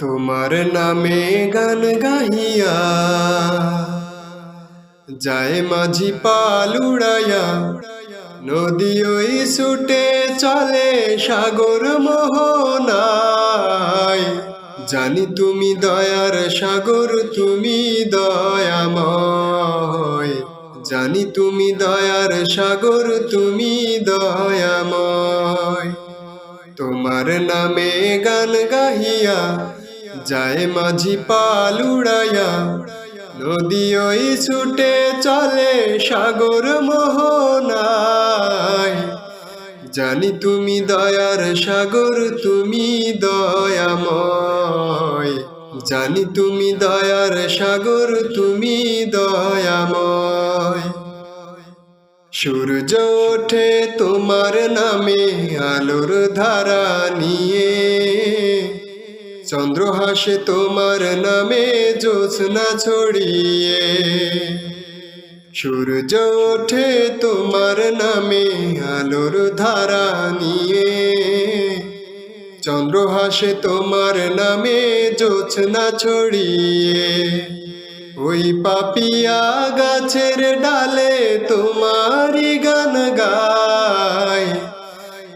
তোমার নামে গান গাহিয়া, যায় মাঝি পাল উড়াইয়া, নদী ওই ছুটে চলে সাগর মোহনায়। জানি তুমি দয়ার সাগর, তুমি দয়াময়। জানি তুমি দয়ার সাগর, তুমি দয়াময়। তোমার নামে গান গাহিয়া যায় মাঝি পাল উড়াইয়া। নদী ওই ছুটে চলে সাগর মোহনায়। জানি তুমি দয়ার সাগর, তুমি দয়াময়। জানি তুমি দয়ার সাগর, তুমি দয়াময়। সূর্য ওঠে তোমার নামে, আলোর ধারা নিয়ে। চন্দ্র হাসে তোমার নামে জ্যোৎস্না ছড়িয়ে। সূর্য ওঠে তোমার নামে আলোর ধারা নিয়ে। চন্দ্র হাসে তোমার নামে জ্যোৎস্না ছড়িয়ে। ওই পাপিয়া গাছের ডালে তোমারি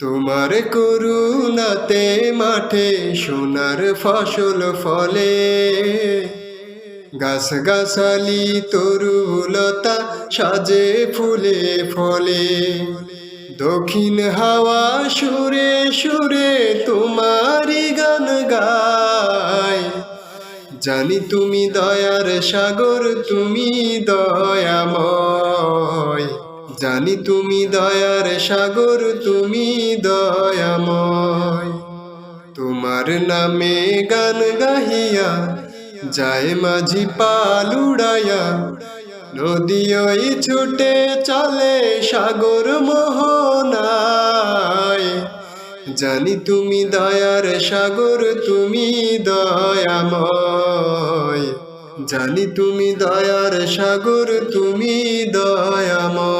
তোমার করুণাতে মাঠে সোনার ফসল ফলে। গাছ গাছালি তরুলতা সাজে ফুলে ফলে। দক্ষিণ হাওয়া সুরে সুরে তোমারি গান গায়। জানি তুমি দয়ার সাগর, তুমি দয়াময়। জানি তুমি দয়ার সাগর, তুমি দয়াময়। তোমার নামে গান গাহিয়া যায় মাঝি পাল উড়াইয়া। নদী ওই ছুটে চলে সাগর মোহনায়। জানি তুমি দয়ার সাগর, তুমি দয়াময়। জানি তুমি দয়ার সাগর, তুমি দয়াময়।